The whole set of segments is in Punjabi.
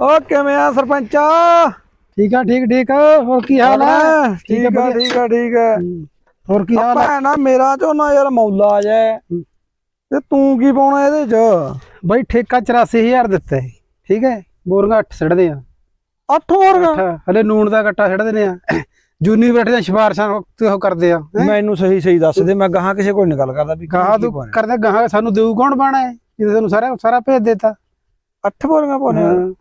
ਓ ਕਿਵੇਂ ਆ ਸਰਪੰਚਾ? ਠੀਕ ਆ ਠੀਕ ਠੀਕ। ਹੋਰ ਕੀ ਹਾਲ ਆ? ਠੀਕ ਆ ਵਧੀਆ। ਠੀਕ ਆ ਠੀਕ ਆ। ਹੋਰ ਕੀ ਹਾਲ ਆ? ਆਪਾਂ ਨਾ ਮੇਰਾ ਝੋਨਾ ਯਾਰ ਮੌਲਾ ਜੈ ਤੇ ਤੂੰ ਕੀ ਪਾਉਣਾ ਇਹਦੇ ਚ? ਬਈ ਠੇਕਾ 84000 ਦਿੱਤਾ ਹੈ ਠੀਕ ਹੈ? ਬੋਰੀਆਂ 8 ਛੱਡਦੇ ਆ। 8 ਹੋਰ ਗਾ? ਅੱਠ, ਹਲੇ ਨੂਣ ਦਾ ਗੱਟਾ ਛੱਡ ਦਿੰਦੇ ਆ। ਜੂਨੀ ਬੈਠੇ ਦੀਆਂ ਸਿਫਾਰਸ਼ਾਂ ਤੇ ਉਹ ਕਰਦੇ ਆ ਹੈਂ? ਮੈਨੂੰ ਸਹੀ ਸਹੀ ਦੱਸ ਦੇ ਮੈਂ ਗਾਹਾਂ ਕਿਸੇ ਕੋਲ ਨਹੀਂ ਗੱਲ ਕਰਦਾ ਵੀ ਗਾਹਾਂ ਤੂੰ ਕਰਦਾ ਗਾਹਾਂ ਸਾਨੂੰ ਦੇਊ ਕੌਣ ਬਾਣਾ ਹੈ? ਜਿਹਦੇ ਤੁਹਾਨੂੰ ਸਾਰਾ ਸਾਰਾ ਭੇਜ ਦੇਤਾ। 8 ਬੋਰੀਆਂ ਪਾਉਣੇ? ਹਾਂ।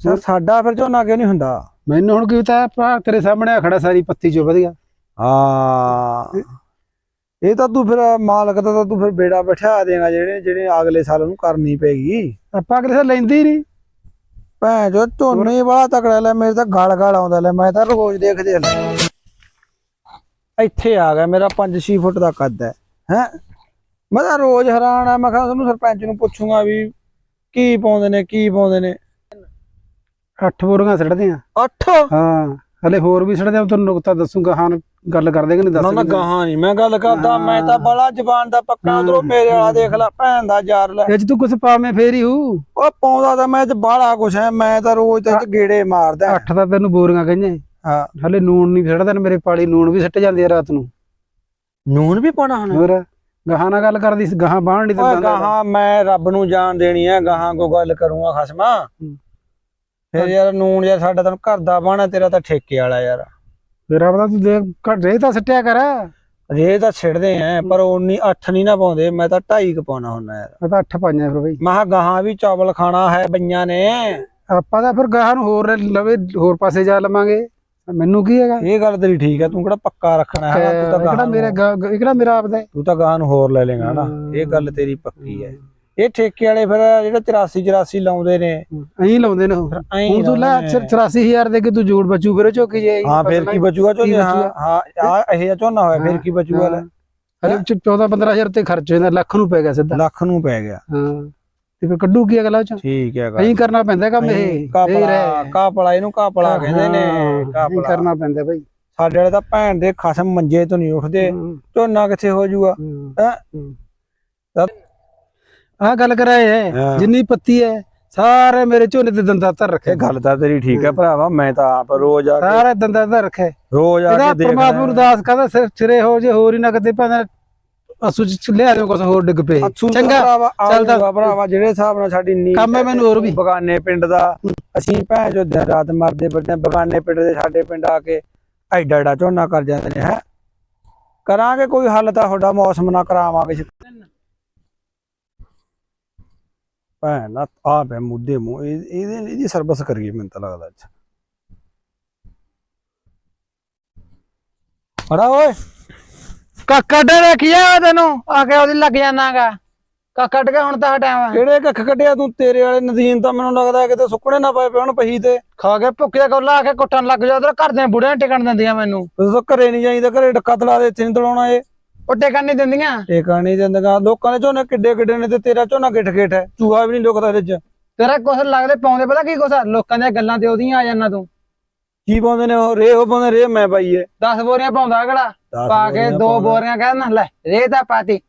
ਸਰ ਸਾਡਾ ਫਿਰ ਝੋਨਾ ਕਿਉਂ ਨਹੀਂ ਹੁੰਦਾ? ਮੈਨੂੰ ਹੁਣ ਕੀ ਪਤਾ ਭਰਾ ਤੇਰੇ ਸਾਹਮਣੇ ਆ ਖੜਾ ਸਾਰੀ ਪੱਤੀ ਚੋਂ ਵਧੀਆ। ਹਾਂ। ਇਹ ਤਾਂ ਤੂੰ ਫਿਰ ਮਾਲਕ ਦਾ ਤਾਂ ਤੂੰ ਫਿਰ ਬੇੜਾ ਬਿਠਾ ਦੇਗਾ ਜਿਹੜੇ ਜਿਹੜੇ ਅਗਲੇ ਸਾਲ ਉਹਨੂੰ ਕਰਨੀ ਪੈਗੀ ਆਪਾਂ ਅਗਲੇ ਸਾਲ ਲੈਂਦੇ ਨਹੀਂ। ਭੈਣ ਜੋ ਝੋਨੇ ਬੜਾ ਤਕੜਾ ਲੈ ਮੇਰੇ ਤਾਂ ਗਲ ਗਲ ਆਉਂਦਾ ਲੈ ਮੈਂ ਤਾਂ ਰੋਜ਼ ਦੇਖਦੇ ਇੱਥੇ ਆ ਗਿਆ ਮੇਰਾ 5-6 ਫੁੱਟ ਦਾ ਕੱਦ ਹੈ ਹੈ? ਮੈਂ ਤਾਂ ਰੋਜ਼ ਹੈਰਾਨ ਆ ਮੈਂ ਕਿਹਾ ਤੁਹਾਨੂੰ ਸਰਪੰਚ ਨੂੰ ਪੁੱਛੂਗਾ ਵੀ ਕੀ ਪਾਉਂਦੇ ਨੇ ਕੀ ਪਾਉਂਦੇ ਨੇ। ਅੱਠ ਬੋਰੀਆਂ ਛੱਡਦੇ ਆ। 8 ਹਾਂ ਹਲੇ ਹੋਰ ਵੀ ਛੱਡਦੇ ਆ ਤੁਹਾਨੂੰ ਨੁਕਤਾ ਦੱਸੂਗਾ ਹਾਂ ਗੱਲ ਕਰਦੇ ਕਿ ਨਹੀਂ ਨਾ ਨਾ ਦੱਸ ਗਾਹਾਂ ਨਹੀਂ ਮੈਂ ਗੱਲ ਕਰਦਾ ਮੈਂ ਤਾਂ ਬੜਾ ਜ਼ਬਾਨ ਦਾ ਪੱਕਾ ਉਧਰੋਂ ਮੇਰੇ ਵਾਲਾ ਦੇਖ ਲੈ ਭੈਣ ਦਾ ਯਾਰ ਲੈ। ਇਹ ਤੂੰ ਕੁਛ ਪਾਵੇਂ ਫੇਰ ਹੀ ਹੂ। ਉਹ ਪਾਉਂਦਾ ਤਾਂ ਮੈਂ ਤੇ ਬਾਹਲਾ ਕੁਛ ਹੈ ਮੈਂ ਤਾਂ ਰੋਜ਼ ਤੇ ਗੇੜੇ ਮਾਰਦਾ। ਅੱਠ ਤਾਂ ਤੈਨੂੰ ਬੋਰੀਆਂ ਕਹੀਆਂ। ਹਾਂ। ਹਲੇ ਨੂਣ ਨਹੀਂ ਨਾ ਮੇਰੇ ਪਾਲੀ ਨੂਣ ਵੀ ਸਿੱਟ ਜਾਂਦੀ ਆ ਰਾਤ ਨੂੰ। ਨੂਨ ਵੀ ਪਾਉਣਾ ਹੁਣ? ਹੋਰ ਗਾਹਾਂ ਨਾਲ ਗੱਲ ਕਰਦੀ ਸੀ ਗਾਹਾਂ ਬਾਹਣ ਨਹੀਂ ਦਿੰਦਾ। ਗਾਹਾਂ ਮੈਂ ਰੱਬ ਨੂੰ ਜਾਣ ਦੇਣੀ ਹੈ ਗਾਹਾਂ ਕੋ ਗੱਲ ਕਰੂੰਗਾ ਖਸਮਾ। ਫਿਰ ਯਾਰ ਨੂਨ ਯਾਰ ਸਾਡਾ ਤੈਨੂੰ ਘਰ ਦਾ ਬਾਣਾ ਤੇਰਾ ਤਾਂ ਠੇਕੇ ਵਾਲਾ ਯਾਰ। ਫਿਰ ਆਪਦਾ ਤੂੰ ਦੇਖ ਘੱਟ ਰੇ ਤਾਂ ਸਿੱਟਿਆ ਕਰ। ਰੇ ਤਾਂ ਛਿੜਦੇ ਐ ਪਰ ਉਨੀ 8 ਨਹੀਂ ਨਾ ਪਾਉਂਦੇ ਮੈਂ ਤਾਂ 2.5 ਕ ਪਾਉਣਾ ਹੁੰਦਾ ਯਾਰ। ਮੈਂ ਤਾਂ ਅੱਠ ਪਾਈਆਂ ਫਿਰ ਬਈ। ਮੈਂ ਕਿਹਾ ਗਾਹਾਂ ਵੀ ਚਾਵਲ ਖਾਣਾ ਹੈ ਬਈਆਂ ਨੇ। ਆਪਾਂ ਤਾਂ ਫਿਰ ਗਾਹਾਂ ਨੂੰ ਹੋਰ ਲਵੇ ਹੋਰ ਪਾਸੇ ਜਾ ਲਵਾਂਗੇ। ਮੈਨੂੰ ਕੀ ਹੈਗਾ? ਇਹ ਗੱਲ ਤੇਰੀ ਠੀਕ ਹੈ ਤੂੰ ਕਿਹੜਾ ਪੱਕਾ ਰੱਖਣਾ ਹੈ ਤੂੰ ਤਾਂ ਗਾਹਾਂ ਮੇਰੇ ਕਿਹੜਾ ਮੇਰਾ ਆਪਦਾ? ਤੂੰ ਤਾਂ ਗਾਹਾਂ ਨੂੰ ਹੋਰ ਲੈ ਲੇਗਾ ਨਾ। ਇਹ ਗੱਲ ਤੇਰੀ ਪੱਕੀ ਹੈ। ਇਹ ਠੇਕੇ ਵਾਲੇ ਫਿਰ ਜਿਹੜੇ 84 84 ਲਾਉਂਦੇ ਨੇ। ਐਂ ਲਾਉਂਦੇ ਨੇ ਹੁਣ ਤੂੰ ਲੈ 84000 ਦੇ ਕੇ ਤੂੰ ਜੋੜ ਬਚੂ ਫਿਰ ਝੋਕੀ ਜਾਈ ਹਾਂ ਫੇਰ ਕੀ ਬਚੂਗਾ ਝੋਨੇ ਹਾਂ ਆ ਇਹ ਝੋਨਾ ਹੋਇਆ ਫੇਰ ਕੀ ਬਚੂਗਾ ਲੈ? ਹਲੇ 14 15000 ਤੇ ਖਰਚ ਹੋ ਜਾਂਦਾ ਲੱਖ ਨੂੰ ਪੈ ਗਿਆ ਸਿੱਧਾ। ਲੱਖ ਨੂੰ ਪੈ ਗਿਆ। ਹਾਂ ਤੇ ਫਿਰ ਕੱਢੂ ਕੀ ਅਗਲਾ ਚ? ਠੀਕ ਹੈ ਗੱਲ। ਐਂ ਕਰਨਾ ਪੈਂਦਾ ਕੰਮ ਇਹ। ਕਾਪਲਾ ਕਾਪਲਾ ਇਹਨੂੰ ਕਾਪਲਾ ਕਹਿੰਦੇ ਨੇ ਕਾਪਲਾ। ਕਰਨਾ ਪੈਂਦਾ ਬਈ। ਸਾਡੇ ਵਾਲੇ ਤਾਂ ਭੈਣ ਦੇ ਖਸਮ ਮੰਜੇ ਤੋਂ ਨਹੀਂ ਉੱਠਦੇ। ਝੋਨਾ ਕਿੱਥੇ ਹੋ ਜਾਊਗਾ? ਹੈਂ? ਆ ਗੱਲ ਕਰਾਏ ਹੈ ਹਾਂ। ਜਿੰਨੀ ਪੱਤੀ ਹੈ ਸਾਰੇ ਮੇਰੇ ਝੋਨੇ ਤੇ ਦੰਦਾਂ ਧਰ ਰੱਖੇ ਇਹ ਗੱਲ ਤਾਂ ਤੇਰੀ ਠੀਕ ਹੈ ਭਰਾਵਾ ਮੈਂ ਤਾਂ ਆਪ ਰੋਜ਼ ਆ ਕੇ ਸਾਰੇ ਦੰਦਾਂ ਧਰ ਰੱਖੇ। ਰੋਜ਼ ਆ ਇਹਦਾ ਕੇ ਦੇਖ ਪ੍ਰਮਾਤਮਾ ਨੂੰ ਦਾਸ ਕਰਦਾ ਸਿਰ ਸਿਰੇ ਹੋ ਜੇ ਹੋਰ ਹੀ ਨਾ ਕਦੇ ਭਾਵੇਂ ਅਸੂ ਚ ਲਿਆ ਦੇ ਕੁਛ ਹੋਰ ਡਿੱਗ ਪਏ। ਚੰਗਾ ਚੱਲਦਾ। ਭਰਾਵਾ ਜਿਹੜੇ ਹਿਸਾਬ ਨਾਲ ਸਾਡੀ ਨੀਂਦ ਕੰਮ ਹੈ ਮੈਨੂੰ ਹੋਰ ਵੀ। ਬਗਾਨੇ ਪਿੰਡ ਦਾ ਅਸੀਂ ਭੈਣ ਜੋ ਦਿਨ ਰਾਤ ਮਰਦੇ ਫਿਰਦੇ ਹਾਂ, ਬਗਾਨੇ ਪਿੰਡ ਦੇ ਸਾਡੇ ਪਿੰਡ ਆ ਕੇ ਐਡਾ ਐਡਾ ਝੋਨਾ ਕਰ ਜਾਂਦੇ ਨੇ ਹੈ। ਕਰਾਂਗੇ ਕੋਈ ਹੱਲ ਤਾਂ ਤੁਹਾਡਾ ਮੌਸਮ ਨਾ ਕਰਾਵਾਂਗੇ। ਭੈਣ ਨਾ ਆ ਪੈ ਮੁੱਦੇ ਮੂੰਹ ਇਹ- ਇਹਦੇ ਇਹਦੀ ਸਰਵਿਸ ਕਰੀਏ ਮੈਨੂੰ ਤਾਂ ਲੱਗਦਾ ਅੱਜ। ਅੜਾ ਓਏ ਕੱਕੜ ਰੱਖਿਆ ਤੈਨੂੰ ਆ ਕੇ ਉਹਦੀ ਲੱਗ ਜਾਣਾਗਾ ਕੱਕੜ ਕੇ ਹੁਣ ਤਾਂ ਟਾਈਮ ਕਿਹੜੇ ਕੱਖ ਕੱਢਿਆ ਤੂੰ? ਤੇਰੇ ਵਾਲੇ ਨਦੀਨ ਤਾਂ ਮੈਨੂੰ ਲੱਗਦਾ ਕਿਤੇ ਸੁੱਕਣੇ ਨਾ ਪਏ ਹੁਣ ਪਹੀ ਤੇ। ਖਾ ਕੇ ਭੁੱਖੇ ਕੋਲ ਆ ਕੇ ਕੁੱਟਣ ਲੱਗ ਜਾ ਉਧਰ ਘਰ ਦੇ ਬੁੜਿਆਂ ਟਿਕਣ ਦਿੰਦੀਆਂ ਮੈਨੂੰ। ਤੂੰ ਤਾਂ ਘਰੇ ਨਹੀਂ ਜਾਈਦਾ ਘਰੇ ਡੱਕਾ ਤਲਾ ਦੇ ਇੱਥੇ ਨਹੀਂ ਤਲਾਉਣਾ ਏ ਉਹ ਟਿਕਣ ਨਹੀਂ ਦਿੰਦੀਆਂ? ਟੇਕਾ ਨਹੀਂ ਦਿੰਦਗਾ ਲੋਕਾਂ ਦੇ ਝੋਨੇ ਕਿੱਡੇ ਕਿੱਡੇ ਨੇ ਤੇ ਤੇਰਾ ਝੋਨਾ ਗਿੱਠ ਗਿੱਠ ਹੈ। ਚੂਹਾ ਵੀ ਨਹੀਂ ਲੁਕਦਾ ਇਹਦੇ ਚ ਤੇਰਾ ਕੁਛ ਲੱਗਦੇ ਪਾਉਂਦੇ ਪਤਾ ਕੀ ਕੁਛ ਆ? ਲੋਕਾਂ ਦੀਆਂ ਗੱਲਾਂ ਤੇ ਉਹਦੀਆਂ ਆ ਜਾਣਾ ਤੂੰ। ਕੀ ਪਾਉਂਦੇ ਨੇ ਉਹ? ਰੇ ਉਹ ਪਾਉਂਦੇ ਰੇ ਮੈਂ ਪਾਈਏ 10 ਬੋਰੀਆਂ ਪਾਉਂਦਾ ਅਗਲਾ। ਦਸ ਪਾ ਕੇ ਬੋਰੀਆਂ ਦੋ ਪਾਉਂਦਾ। ਬੋਰੀਆਂ ਕਹਿੰਦਾ ਲੈ ਰੇ ਤਾਂ ਪਾਤੀ।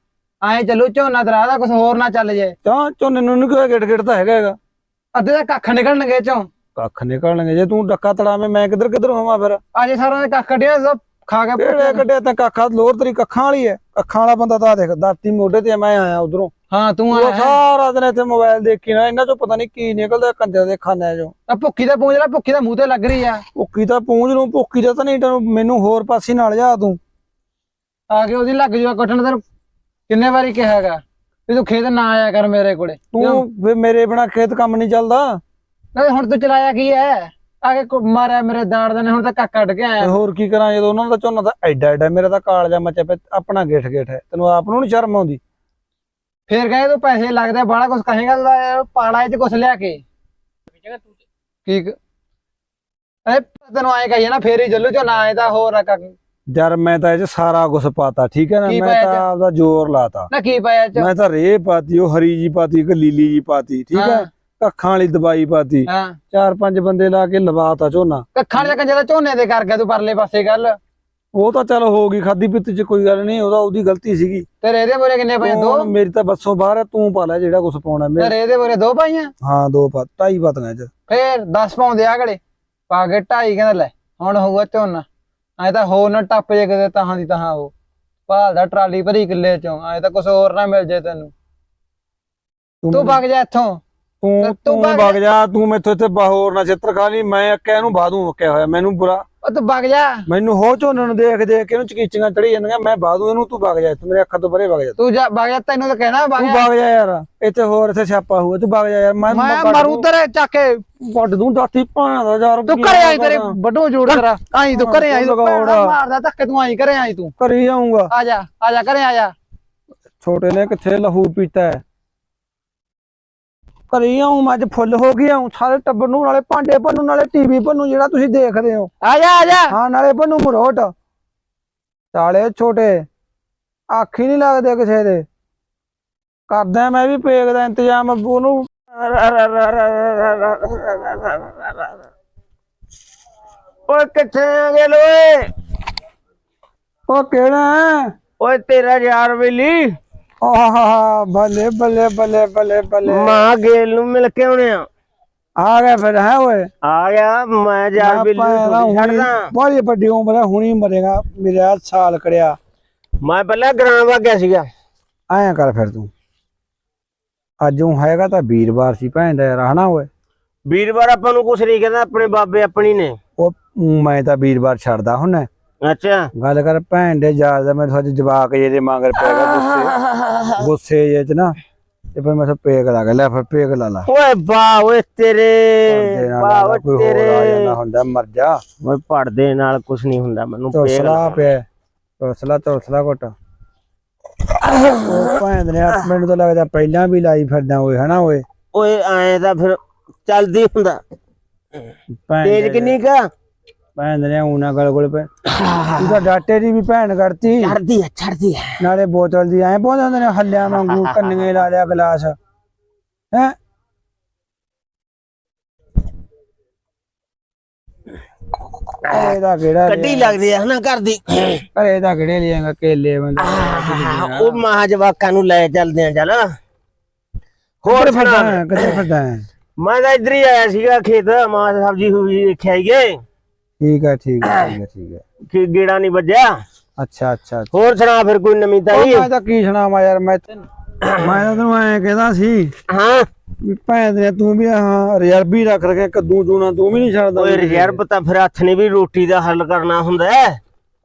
ਐਂ ਚੱਲੂ ਝੋਨਾ ਤੇਰਾ ਦਾ ਕੁਛ ਹੋਰ ਨਾ ਚੱਲ ਜੇ। ਤਾਂ ਝੋਨੇ ਨੂੰ ਨਹੀਂ ਕੋਈ ਗਿੱਠ ਗਿੱਠ ਤਾਂ ਹੈਗਾ ਹੈਗਾ। ਅੱਧੇ ਦਾ ਕੱਖ ਨਿਕਲਣਗੇ ਚੋਂ। ਕੱਖ ਨਿਕਲਣਗੇ। ਜੇ ਤੂੰ ਡੱਕਾ ਤੜਾਵੇਂ ਮੈਂ ਕਿੱਧਰ ਕਿੱਧਰ ਹੋਵਾਂ ਫਿਰ? ਅਜੇ ਸਾਰਿਆਂ ਦੇ ਕੱਖ ਕੱਢਿਆ ਸਭ ਖਾ ਕੇ ਕਿਹੜੇ ਭੁੱਖੇ ਕੱਢਿਆ ਤਾਂ ਕੱਖਾ ਲੋਰ ਤੇਰੀ ਕੱਖਾਂ ਵਾਲੀ ਹੈ ਕੱਖਾਂ ਵਾਲਾ ਬੰਦਾ ਤਾਂ ਦੇਖ ਦਾਤੀ ਮੋਢੇ ਤੇ ਮੈਂ ਆਇਆ ਉਧਰੋਂ। ਹਾਂ ਤੂੰ ਆਇਆ। ਸਾਰਾ ਦਿਨ ਇੱਥੇ ਮੋਬਾਈਲ ਦੇਖੀ ਨਾ ਇਹਨਾਂ ਚੋਂ ਪਤਾ ਨਹੀਂ ਕੀ ਨਿਕਲਦਾ ਕੰਜਰ ਦੇ ਖਾਨਿਆਂ ਚੋਂ। ਤਾਂ ਭੁੱਖੀ ਦਾ ਪੂੰਝ ਲੈ ਭੁੱਖੀ ਦਾ ਮੂੰਹ ਤੇ ਲੱਗ ਰਹੀ ਆ। ਭੁੱਕੀ ਤਾਂ ਪੂੰਝ ਨੂੰ ਭੁੱਕੀ ਦਾ ਤਾਂ ਨਹੀਂ ਤੈਨੂੰ ਮੈਨੂੰ ਹੋਰ ਪਾਸੇ ਨਾਲ ਜਾ ਤੂੰ। ਆ ਕੇ ਉਹਦੀ ਲੱਗ ਜੂਆ ਕੁੱਟਣ ਤੈਨੂੰ ਕਿੰਨੇ ਵਾਰੀ ਕਿਹਾ ਹੈਗਾ? ਵੀ ਤੂੰ ਖੇਤ ਨਾ ਆਇਆ ਕਰ ਮੇਰੇ ਕੋਲੇ। ਤੂੰ ਮੇਰੇ ਬਿਨਾ ਖੇਤ ਕੰਮ ਨਹੀਂ ਚੱਲਦਾ। ਨਹੀਂ ਹੁਣ ਤੂੰ ਚਲਾਇਆ ਕੀ ਹੈ ਆ ਕੇ ਕੋ- ਮਾਰਿਆ ਮੇਰੇ ਦਾੜ ਦੇ ਨੇ ਹੁਣ ਤਾਂ ਕੱਕ ਕੱਢ ਕੇ ਤੇ ਆਇਆ ਹੋਰ ਕੀ ਕਰਾਂ ਜਦੋਂ ਉਹਨਾਂ ਦਾ ਝੋਨਾ ਤਾਂ ਐਡਾ ਐਡਾ ਮੇਰਾ ਤਾਂ ਕਾਲਜਾ ਮੱਚਿਆ ਪਿਆ ਆਪਣਾ ਗੇਠ ਗੇਠ ਹੈ। ਤੈਨੂੰ ਆਪ ਨੂੰ ਨਹੀਂ ਸ਼ਰਮ ਆਉਂਦੀ। ਫੇਰ ਕਹੇ ਤੂੰ ਪੈਸੇ ਲੱਗਦੇ ਬਾਹਲਾ ਕੁਛ ਕਹੇਗਾ ਲੈ ਪਾੜਾ ਚ ਕੁਛ ਲਿਆ ਕੇ। ਕੀ ਕ- ਇਹ ਤੈਨੂੰ ਆਏ ਕਹੀਏ ਨਾ ਫੇਰ ਹੀ ਜੱਲੂ ਚੋਂ ਨਾ ਆਏ ਤਾਂ ਹੋਰ ਆ ਕੱਕ। ਯਾਰ ਮੈਂ ਤਾਂ ਇਹ ਚ ਸਾਰਾ ਕੁਝ ਪਾਤਾ ਠੀਕ ਹੈ ਨਾ? ਕੀ ਮੈਂ ਪਾਇਆ ਤਾਂ? ਆਪਦਾ ਜ਼ੋਰ ਲਾਤਾ। ਨਾ ਕੀ ਪਾਇਆ ਚ? ਮੈਂ ਤਾਂ ਰੇ ਪਾਤੀ ਉਹ ਹਰੀ ਜੀ ਪਾਤੀ ਇੱਕ ਲੀਲੀ ਜੀ ਪਾਤੀ ਠੀਕ ਹੈ। ਹਾਂ। ਕੱਖਾਂ ਵਾਲੀ ਦਵਾਈ ਪਾਤੀ। ਹਾਂ। ਚਾਰ ਪੰਜ ਬੰਦੇ ਲਾ ਕੇ ਲਵਾਤਾ ਝੋਨਾ। ਕੱਖਾਂ ਦੇ ਕੰਜੇ ਦਾ ਝੋਨੇ ਦੇ ਕਰ ਗਿਆ ਤੂੰ ਪਰਲੇ ਪਾਸੇ ਗੱਲ। ਉਹ ਤਾਂ ਚੱਲ ਹੋ ਗਈ ਖਾਦੀ ਪੀਤੀ ਚ ਕੋਈ ਗੱਲ ਨਹੀਂ ਉਹਦਾ ਉਹਦੀ ਗਲਤੀ ਸੀਗੀ। ਤੇਰੇ ਇਹਦੇ ਬੋਰੇ ਕਿੰਨੇ ਪਏ ਦੋ? ਤੂੰ- ਮੇਰੀ ਤਾਂ ਬੱਸੋਂ ਬਾਹਰ ਆ ਤੂੰ ਪਾ ਲੈ ਜਿਹੜਾ ਕੁਝ ਪਾਉਣਾ ਮੇਰੇ ਤੇਰੇ ਇਹਦੇ ਬੋਰੇ ਦੋ ਪਾਈਆਂ? ਹਾਂ ਦੋ ਪਾ ਢਾਈ ਪਤੀਆਂ ਚ ਫੇਰ 10 ਪਾਉਂਦੇ ਆ ਗਲੇ ਪਾ ਕੇ ਢਾਈ ਕਹਿੰਦਾ ਲੈ ਹੁਣ ਹੋਊਗਾ ਝੋਨਾ। ਐ ਤਾਂ ਹੋਰ ਨਾ ਟੱਪ ਜੇ ਕਿਤੇ ਤਾਹਾਂ ਦੀ ਤਾਹਾਂ ਉਹ। ਭਾਲਦਾ ਟਰਾਲੀ ਭਰੀ ਕਿੱਲੇ ਚੋਂ ਐ ਤਾਂ ਕੁਝ ਹੋਰ ਨਾ ਮਿਲ ਜੇ ਤੈਨੂੰ। ਤੂੰ ਵਗ ਜਾ ਇੱਥੋਂ। ਤੂੰ ਤੂੰ ਤੂੰ ਵਗ ਜਾ। ਤੂੰ ਮੈਥੋਂ ਇੱਥੇ ਬਾਹਰ ਨਾ ਛਿੱਤਰ ਖਾ ਲਈ ਮੈਂ ਅੱਕਿਆ ਇਹਨੂੰ ਬਾਦੂ ਅੱਕਿਆ ਹੋਇਆ ਮੈਨੂੰ ਬੁਰਾ। ਉਹ ਤੂੰ ਵਗ ਜਾ। ਮੈਨੂੰ ਹੋ ਝੋਨੇ ਨੂੰ ਦੇਖ ਦੇਖ ਕੇ ਇਹਨੂੰ ਚਕੀਚੀਆਂ ਚੜੀ ਜਾਂਦੀਆਂ ਮੈਂ ਬਾਦੂ ਇਹਨੂੰ ਤੂੰ ਵਗ ਜਾ ਤੂੰ ਮੇਰੇ ਅੱਖਾਂ ਤੋਂ ਪਰੇ ਵਗ ਜਾ। ਤੂੰ ਜਾ ਵਗ ਜਾ ਤੈਨੂੰ ਤਾਂ ਕਹਿਣਾ ਵਗ ਤੂੰ ਜਾ। ਵਗ ਜਾ ਯਾਰ ਇੱਥੇ ਹੋਰ ਇੱਥੇ ਸਿਆਪਾ ਹੋਊਗਾ ਤੂੰ ਵਗ ਜਾ ਯਾਰ ਮੈਂ ਮਰੂ ਤੇਰੇ ਚੱਕ ਕੇ। ਦੂੰ ਦਾਤੀ ਭਾਂ ਦਾ ਯਾਰ ਤੂੰ ਘਰੇ ਆਈ ਤੇਰੇ ਵੱਡੂ ਜੋੜ ਤੇਰਾ। ਆਈ ਤੂੰ ਘਰੇ ਆਈ ਤੂੰ। ਭੈਣਾ ਮਾਰਦਾ ਧੱਕੇ ਤੂੰ ਆਈ ਘਰੇ ਆਈ ਤੂੰ। ਘਰੇ ਆਉਂਗਾ ਆ ਜਾ ਆ ਜਾ ਘਰੇ ਆ ਜਾ। ਛੋਟੇ ਨੇ ਕਿੱਥੇ ਲਹੂ ਪੀਤਾ ਹੈ? ਘਰੇ ਆਉਂ ਮੈਂ ਅੱਜ ਫੁੱਲ ਹੋ ਗਿਆ ਹੂੰ ਸਾਰੇ ਟੱਬਰ ਨੂੰ ਨਾਲੇ ਭਾਂਡੇ ਭੰਨੂ ਨਾਲੇ ਟੀਵੀ ਭੰਨੂ ਜਿਹੜਾ ਤੁਸੀਂ ਦੇਖਦੇ ਹੋ। ਆ ਜਾ ਆ ਜਾ। ਹਾਂ ਨਾਲੇ ਭੰਨੂ ਮਰੋਟ। ਸਾਲੇ ਛੋਟੇ ਅੱਖ ਹੀ ਨਹੀਂ ਲੱਗਦੇ ਕਿਸੇ ਦੇ। ਕਰਦਾ ਮੈਂ ਵੀ ਪੇਗ ਦਾ ਇੰਤਜ਼ਾਮ ਅੱਬੂ ਨੂੰ। ਓਏ ਕਿੱਥੇ ਆ ਗਏ ਲੋਏ? ਉਹ ਕਿਹੜਾ? ਓਏ ਤੇਰਾ ਯਾਰ ਵੇਲੀ। ਆਹਾ ਬੱਲੇ ਬੱਲੇ ਬੱਲੇ ਬੱਲੇ ਬੱਲੇ। ਮਾਂ ਗੇਲ ਨੂੰ ਮਿਲ ਕੇ ਆਉਣੇ ਆ। ਆ ਗਿਆ ਫਿਰ ਹੈ ਓਏ? ਆ ਗਿਆ ਮੈਂ ਯਾਰ ਵੇਲੀ ਨੂੰ ਥੋੜ੍ਹੀ ਛੱਡਦਾ। ਬੜੀ ਵੱਡੀ ਉਮਰ ਹੈ ਹੁਣੀ ਮਰੇਗਾ ਮੇਰਾ ਸਾਲ ਕੜਿਆ। ਮੈਂ ਪਹਿਲਾਂ ਗ੍ਰਾਂ ਵਾ ਗਿਆ ਸੀਗਾ। ਐਂ ਕਰ ਫਿਰ ਤੂੰ। ਅੱਜ ਉਹ ਹੈਗਾ ਤਾਂ ਵੀਰਵਾਰ ਸੀ ਭੈਣ ਦਾ ਯਾਰ ਹਨਾ ਓਏ? ਵੀਰਵਾਰ ਆਪਾਂ ਨੂੰ ਕੁਛ ਨਹੀਂ ਕਹਿੰਦਾ ਆਪਣੇ ਬਾਬੇ ਆਪਣੀ ਨੇ। ਉਹ ਮੈਂ ਤਾਂ ਵੀਰਵਾਰ ਛੱਡਦਾ ਹੁੰਨਾ। ਅੱਛਾ। ਗੱਲ ਕਰ ਭੈਣ ਦੇ ਯਾਦ ਦਾ ਮੈਨੂੰ ਅੱਜ ਜਵਾਕ ਜੇ ਦੇ ਮੰਗਰ ਪੈ ਗਿਆ ਗੁੱਸੇ। ਗੁੱਸੇ ਜੇ ਚ ਨਾ ਤੇ ਫਿਰ ਮੈਂ ਸੋ ਪੇਕ ਲਾ ਕੇ ਲੈ ਫਿਰ ਪੇਕ ਲਾ ਲਾ। ਓਏ ਵਾਹ ਓਏ ਤੇਰੇ। ਲਾ, ਓਏ ਆ ਤੇਰੇ। ਜਾਂਦਾ ਹੁੰਦਾ ਮਰ ਜਾ। ਓਏ ਪੜਦੇ ਨਾਲ ਕੁਛ ਨਹੀਂ ਹੁੰਦਾ ਮੈਨੂੰ ਪੇਗ ਤੋਸਲਾ। ਪਿਆ ਤੋਸਲਾ ਤੋਸਲਾ ਘਟ। ਭੈਣ ਨੇ ਮੈਨੂੰ ਤਾਂ ਲੱਗਦਾ ਪਹਿਲਾਂ ਵੀ ਲਾਈ ਫਿਰਦਾ ਓਏ ਹਨਾ ਓਏ? ਓਏ ਐ ਤਾਂ ਫਿਰ ਚੱਲਦੀ ਹੁੰਦਾ। ਤੇਜ ਕਿੰਨੀ ਕਾ ਭੈਣ ਨੇ ਉਹਨਾਂ ਗਲ ਗਲ ਪੈ। ਤੂੰ ਤਾਂ ਡਾਟੇ ਦੀ ਵੀ ਭੈਣ ਕਰਤੀ। ਚੜਦੀ ਆ ਚੜਦੀ ਆ ਨਾਲੇ ਬੋਤਲ ਦੀ ਐ ਪਾਉਂਦੇ ਨੇ ਹੱਲਿਆਂ ਵਾਂਗੂ ਕੰਨੀਆਂ ਲਾ ਲਿਆ ਗਲਾਸ। ਹੈ? ਇਹਦਾ ਕਿਹੜਾ ਕੱਢੀ ਲੱਗਦੀ ਆ ਹਨਾ ਘਰ ਦੀ। ਘਰੇ ਦਾ ਕਿਹੜੇ ਲਿਆਂਗਾ ਕੇਲੇ ਬੰਦੇ ਉਹ ਮਾਂ ਜਵਾਕਾਂ ਨੂੰ ਲੈ ਚੱਲਦੇ ਆ ਚੱਲ। ਹੋਰ ਸੁਣਾ। ਹੈ? ਕਿੱਥੇ ਫਿਰਦਾ ਹੈ? ਮੈਂ ਤਾਂ ਇੱਧਰ ਹੀ ਆਇਆ ਸੀਗਾ ਖੇਤ ਮਾਂ ਸਬਜੀ ਹੋਈ ਦੇਖਿਆ ਹੀਗੇ ਠੀਕ ਹੈ ਠੀਕ ਹੈ ਠੀਕ ਹੈ ਠੀਕ ਹੈ। ਕਿ ਗੇੜਾ ਨਹੀਂ ਵੱਜਿਆ? ਅੱਛਾ ਅੱਛਾ ਹੋਰ ਸੁਣਾ ਫਿਰ ਕੋਈ ਨਵੀਂ ਤਾਈ ਮੈਂ ਤਾਂ ਕੀ ਸੁਣਾਵਾਂ ਯਾਰ ਮੈਂ ਮੈਂ ਤਾਂ ਤੈਨੂੰ ਐਂ ਕਹਿੰਦਾ ਸੀ ਹਾਂ। ਵੀ ਭੈਣ ਦੇ ਤੂੰ ਵੀ ਹਾਂ ਰਿਜ਼ਰਵ ਹੀ ਰੱਖ ਰਖਿਆ ਕੱਦੂ ਦੂਣਾ ਤੂੰ ਵੀ ਨਹੀਂ ਛੱਡਦਾ ਓਏ ਰਿਜ਼ਰਵ ਤਾਂ ਫਿਰ ਹੱਥ ਨੇ ਵੀ ਰੋਟੀ ਦਾ ਹੱਲ ਕਰਨਾ ਹੁੰਦਾ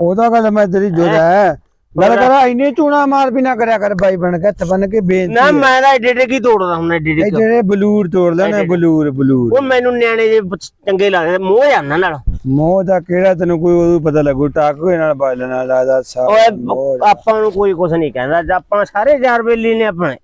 ਉਹਦਾ ਗੱਲ ਮੈਂ ਤੇਰੀ ਜੁਦਾ ਹੈ? ਗੱਲ ਕਰ ਇੰਨੇ ਚੂਣਾ ਮਾਰ ਵੀ ਨਾ ਕਰਿਆ ਕਰ ਬਾਈ ਬਣ ਕੇ ਹੱਥ ਬਣ ਕੇ ਬੇਨਤੀ ਨਾ। ਮੈਂ ਤਾਂ ਏਡੇ ਏਡੇ ਕੀ ਤੋੜਦਾ ਇਹ ਏਡੇ ਕਿਉਂ? ਜਿਹੜੇ ਬਲੂਰ ਤੋੜ ਲੈਣੇ ਬਲੂਰ ਬਲੂਰ। ਉਹ ਮੈਨੂੰ ਨਿਆਣੇ ਜੇ ਚੰਗੇ ਲੱਗਦੇ ਮੋਹ ਜਾਂਦਾ ਨਾਲ। ਮੋਹ ਦਾ ਕਿਹੜਾ ਤੈਨੂੰ ਕੋਈ ਉਦੋਂ ਪਤਾ ਲੱਗੂ ਟਾਕੂਏ ਨਾਲ ਬਾਲਣ ਲੱਗਦਾ ਸਾ ਓਏ ਦਾ। ਆਪਾਂ ਨੂੰ ਕੋਈ ਕੁਛ ਨਹੀਂ ਕਹਿੰਦਾ ਜੇ ਆਪਾਂ ਸਾਰੇ ਯਾਰ ਬੇਲੀ ਨੇ ਆਪਣੇ।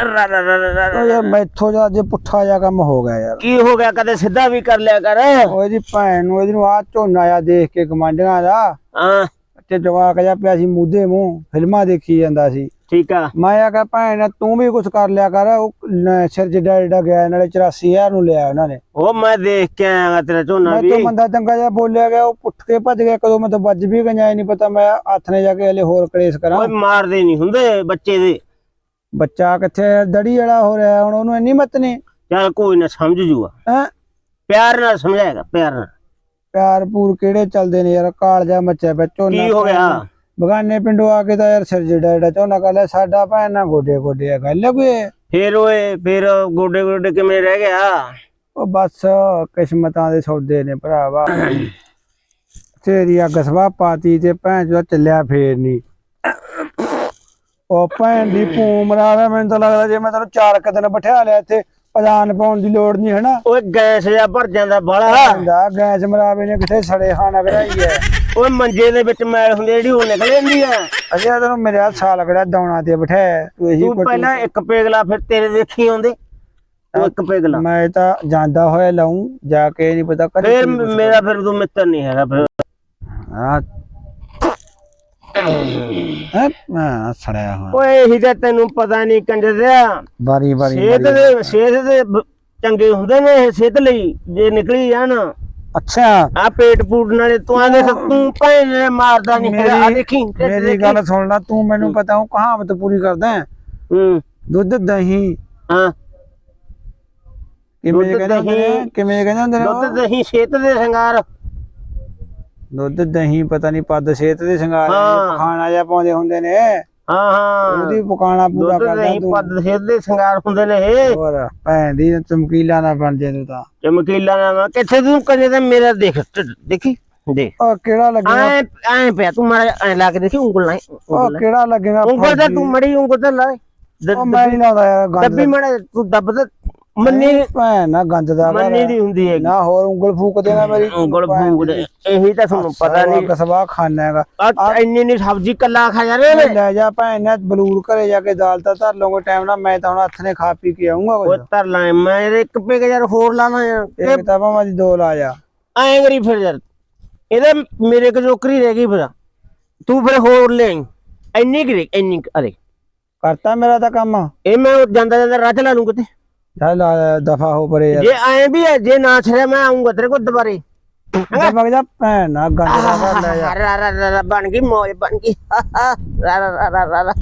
ਰਾ ਰਾ ਰਾ ਰਾ ਰਾ। ਓ ਯਾਰ ਮੈਥੋਂ ਜਾ ਜੇ ਪੁੱਠਾ ਜਾ ਕੰਮ ਹੋ ਗਿਆ ਯਾਰ। ਕੀ ਹੋ ਗਿਆ ਕਦੇ ਸਿੱਧਾ ਵੀ ਕਰ ਲਿਆ ਕਰ। ਓ ਇਹਦੀ ਭੈਣ ਨੂੰ ਇਹਨੂੰ ਆ ਝੋਨਾ ਆ ਦੇਖ ਕੇ ਕਮਾਂਡੀਆਂ ਦਾ ਹਾਂ। ਤੇ ਜਵਾਕ ਜਾ ਪਿਆ ਸੀ ਮੂਧੇ ਮੂੰਹ ਫਿਲਮਾਂ ਦੇਖੀ ਜਾਂਦਾ ਸੀ। ਠੀਕ ਆ। ਮੈਂ ਆਖਿਆ ਭੈਣ ਤੂੰ ਵੀ ਕੁਝ ਕਰ ਲਿਆ ਕਰ ਉਹ ਨ- ਸਿਰ ਜਿੱਡਾ ਜਿੱਡਾ ਗਿਆ ਨਾਲੇ 84000 ਨੂੰ ਲਿਆ ਉਹਨਾਂ ਨੇ। ਉਹ ਮੈਂ ਦੇਖ ਕੇ ਆਇਆ ਤੇਰਾ ਝੋਨਾ ਮੈਂ ਵੀ। ਤੋਂ ਬੰਦਾ ਚੰਗਾ ਜਿਹਾ ਬੋਲਿਆ ਗਿਆ ਉਹ ਪੁੱਠ ਕੇ ਭੱਜ ਗਿਆ ਕਦੋਂ ਮੈਂ ਤਾਂ ਵੱਜ ਵੀ ਗਈਆਂ ਨਹੀਂ ਪਤਾ ਮੈਂ ਹੱਥ ਨੇ ਜਾ ਕੇ ਹਲੇ ਹੋਰ ਕਲੇਸ਼ ਕਰਾਂ। ਓਏ ਮਾਰਦੇ ਨਹੀਂ ਹੁੰਦੇ ਬੱਚੇ ਦੇ। ਬੱਚਾ ਕਿੱਥੇ ਦੜੀ ਵਾਲਾ ਹੋ ਰਿਹਾ ਹੁਣ ਉਹਨੂੰ ਇੰਨੀ ਮਤ ਨਹੀਂ ਚੱਲ ਕੋਈ ਨਾ ਸਮਝ ਜੂਗਾ। ਹੈ? ਪਿਆਰ ਨਾਲ ਸਮਝਾਏਗਾ ਪਿਆਰ ਨਾਲ। ਪਿਆਰ ਪੂਰ ਕਿਹੜੇ ਚੱਲਦੇ ਨੇ ਯਾਰ ਕਾਲ ਜਾ ਮੱਚਿਆ ਪਿਆ ਝੋਨਾ ਕੀ ਹੋ ਗਿਆ? ਬਗਾਨੇ ਪਿੰਡੋਂ ਆ ਕੇ ਤਾਂ ਯਾਰ ਸਿਰ ਜਿਹੜਾ ਜਿਹੜਾ ਝੋਨਾ ਕਰ ਲਿਆ ਸਾਡਾ ਭੈਣ ਨਾਲ ਗੋਡੇ ਗੋਡੇ ਆ ਗੱਲ ਕੋਈ ਫੇਰ ਓਏ ਫੇਰ ਗੋਡੇ ਗੋਡੇ ਕਿਵੇਂ ਰਹਿ ਗਿਆ? ਉਹ ਬਸ ਕਿਸਮਤਾਂ ਦੇ ਸੌਦੇ ਨੇ ਭਰਾਵਾ। ਤੇਰੀ ਅੱਗ ਸਵਾ ਪਾਤੀ ਤੇ ਭੈਣ ਚੋਂ ਚੱਲਿਆ ਫੇਰ ਨਹੀਂ ਉਹ ਭੈਣ ਦੀ ਭੂਮ ਮਰਾਵੇ ਮੈਨੂੰ ਤਾਂ ਲੱਗਦਾ ਜੇ ਮੈਂ ਤੈਨੂੰ ਚਾਰ ਕੁ ਦਿਨ ਬਿਠਾ ਲਿਆ ਇੱਥੇ ਪਜਾਨ ਪਾਉਣ ਦੀ ਲੋੜ ਨਹੀਂ ਹਨਾ? ਓਏ ਗੈਸ ਜਾਂ ਭਰ ਜਾਂਦਾ ਬਾਲਾ ਹੁੰਦਾ ਗੈਸ ਮਰਾਵੇ ਨੇ ਕਿਥੇ ਸੜੇ ਖਾਣਾ ਕਰਾਈ ਹੈ ਓਏ ਮੰਜੇ ਦੇ ਵਿੱਚ ਮੈਲ ਹੁੰਦੀ ਆ ਜਿਹੜੀ ਉਹ ਨਿਕਲ ਜਾਂਦੀ ਆ। ਅਜੇ ਤੈਨੂੰ ਮੇਰੇ ਹੱਥ ਸਾਲ ਕੜਿਆ ਦੌਣਾ ਤੇ ਬਿਠਾਇਆ ਤੂੰ ਇਹੀ ਤੂੰ ਪਹਿਲਾਂ ਇੱਕ ਪੇਗਲਾ ਫਿਰ ਤੇਰੇ ਦੇਖੀ ਆਉਂਦੇ ਤੂੰ ਇੱਕ ਪੇਗਲਾ। ਮੈਂ ਤਾਂ ਜਾਂਦਾ ਹੋਇਆ ਲਾਉਂ ਜਾ ਕੇ ਨਹੀਂ ਪਤਾ ਕਦੇ ਫਿਰ ਮੇਰਾ ਫਿਰ ਤੂੰ ਮਿੱਤਰ ਨਹੀਂ ਹੈਗਾ ਫਿਰ ਹਾਂ ਹੈ? ਮੈਂ ਸੜਿਆ ਹਾਂ ਓਏ ਇਹੀ ਤਾਂ ਤੈਨੂੰ ਪਤਾ ਨਹੀਂ ਕੰਜਰ ਦਿਆ ਬਾਰੀ ਬਾਰੀ ਸਿਹਤ ਦੇ ਸਿਹਤ ਦੇ ਬ- ਚੰਗੇ ਹੁੰਦੇ ਨੇ ਇਹ ਸਿਹਤ ਲਈ ਜੇ ਨਿਕਲੀ ਜਾਣ ਅੱਛਾ। ਆ ਪੇਟ ਪੂਟ ਨਾਲੇ ਤੂੰ ਆ ਦੇਖ ਤੂੰ ਭੈਣ ਨੇ ਮਾਰਦਾ ਨਹੀਂ ਹੈਗਾ। ਆ ਦੇਖੀ ਢਿੱਡ ਮੇਰੀ ਦੇਖੀ। ਗੱਲ ਸੁਣ ਲੈ ਤੂੰ ਮੈਨੂੰ ਪਤਾ ਉਹ ਕਹਾਵਤ ਪੂਰੀ ਕਰਦਾ ਹੈ। ਹੂੰ। ਦੁੱਧ ਦਹੀਂ। ਹਾਂ। ਕਿਵੇਂ ਦੁੱਧ, ਕਹਿੰਦੇ ਹੁੰਦੇ ਨੇ? ਦਹੀਂ, ਕਿਵੇਂ ਕਹਿੰਦੇ ਹੁੰਦੇ ਨੇ ਦੁੱਧ ਉਹ? ਦਹੀਂ ਸਿਹਤ ਦੇ ਸ਼ਿੰਗਾਰ। ਦੁੱਧ ਦਹੀਂ ਪਤਾ ਨਹੀਂ ਪੱਦ ਸਿਹਤ ਦੇ ਸ਼ਿੰਗਾਰ ਹਾਂ। ਖਾਣਾ ਜਿਹਾ ਪਾਉਂਦੇ ਹੁੰਦੇ ਨੇ। ਹਾਂ ਹਾਂ। ਉਹਦੀ ਪਕਾਣਾ ਪੂਰਾ ਦੁੱਧ ਕਰਦਾ ਤੂੰ। ਪੱਦ ਸਿਹਤ ਦੇ ਸ਼ਿੰਗਾਰ ਹੁੰਦੇ ਨੇ ਇਹ। ਹੋਰ ਭੈਣ ਦੀ ਚਮਕੀਲਾ ਨਾ ਬਣ ਜੇ ਤੂੰ ਤਾਂ। ਚਮਕੀਲਾ ਨਾ ਕਿੱਥੇ ਤੂੰ ਕਦੇ ਤਾਂ ਮੇਰਾ ਦੇਖ ਢਿੱਡ, ਦੇਖੀ? ਦੇਖ। ਉਹ ਕਿਹੜਾ ਲੱਗੇਗਾ ਐ ਐ ਪਿਆ ਤੂੰ ਮਾਰਾ ਐ ਲਾ ਕੇ ਦੇਖੀ ਉਂਗਲ ਨਾਲ ਉਹ ਕਿਹੜਾ ਲੱਗੇਗਾ? ਉਂਗਲ ਤਾਂ ਫੌਜੀ? ਤੂੰ ਮੜੀ ਉਂਗਲ ਤਾਂ ਲਾ। ਉਹ ਮੈਂ ਨਹੀਂ ਲਾਉਂਦਾ ਯਾਰ ਗੰਦ ਦੱਬੀ ਮੜਾ ਤੂੰ ਦੱਬ ਤਾਂ ਮੰਨੀ ਭੈਣ ਨਾ ਗੰਦ ਦਾ ਮੰਨੀ ਦੀ ਹੁੰਦੀ ਹੈ ਨਾ ਹੋਰ ਉਂਗਲ ਫੂਕ ਦੇਣਾ ਮੇਰੀ। ਉਂਗਲ ਫੂਕ ਦੇ। ਇਹੀ ਤਾਂ ਤੁਹਾਨੂੰ ਪਤਾ ਨਹੀਂ ਕਸਬਾ ਖਾਣਾ ਹੈਗਾ। ਆ ਇੰਨੀ ਨਹੀਂ ਸਬਜ਼ੀ ਕੱਲਾ ਖਾ ਜਾ ਰਹੇ ਲੈ ਜਾ ਭੈਣ ਨੇ ਬਲੂਰ ਘਰੇ ਜਾ ਕੇ ਦਾਲ ਤਾਂ ਧਰ ਲਵਾਂਗੇ ਟਾਈਮ ਨਾਲ ਮੈਂ ਤਾਂ ਹੁਣ ਹੱਥ ਨੇ ਖਾ ਪੀ ਕੇ ਆਉਂਗਾ ਉਹ ਕੁਝ ਤਰ ਲਾ ਮੈਂ ਯਾਰ ਇੱਕ ਪੇ ਯਾਰ ਹੋਰ ਲਾਣਾ ਯਾਰ। ਇੱਕ ਤਾਂ ਭਾਵੇਂ ਦੀ ਦੋ ਲਾ ਜਾ। ਐਂ ਕਰੀ ਫਿਰ ਯਾਰ। ਇਹਦੇ ਮੇਰੇ ਕੋ ਨੌਕਰੀ ਰਹਿ ਗਈ ਫਿਰ। ਤੂੰ ਫਿਰ ਹੋਰ ਲੈ ਆਈ। ਇੰਨੀ ਕਿ ਇੰਨੀ ਕੁ- ਅਰੇ। ਕਰਤਾ ਮੇਰਾ ਤਾਂ ਕੰਮ। ਇਹ ਮੈਂ ਜਾਂਦਾ ਜਾਂਦਾ ਰਾਤ ਲਾ ਲੂੰ ਕਿਤੇ ਚੱਲ ਦਫਾ ਹੋ ਪਰੇ ਯਾਰ। ਜੇ ਐਂ ਵੀ ਹੈ ਜੇ ਨਾ ਛੜਿਆ ਮੈਂ ਆਉਂਗਾ ਤੇਰੇ ਕੋਲ ਦੁਬਾਰੇ। ਭੈਣ ਨਾ ਗੰਦ ਦਾ ਘਰ ਲੈ ਜਾ ਰਾ ਰਾ ਰਾ ਰਾ ਬਣ ਗਈ ਮੌਜ ਬਣ ਗਈ। ਰਾ ਰਾ ਰਾ ਰਾ ਰਾ।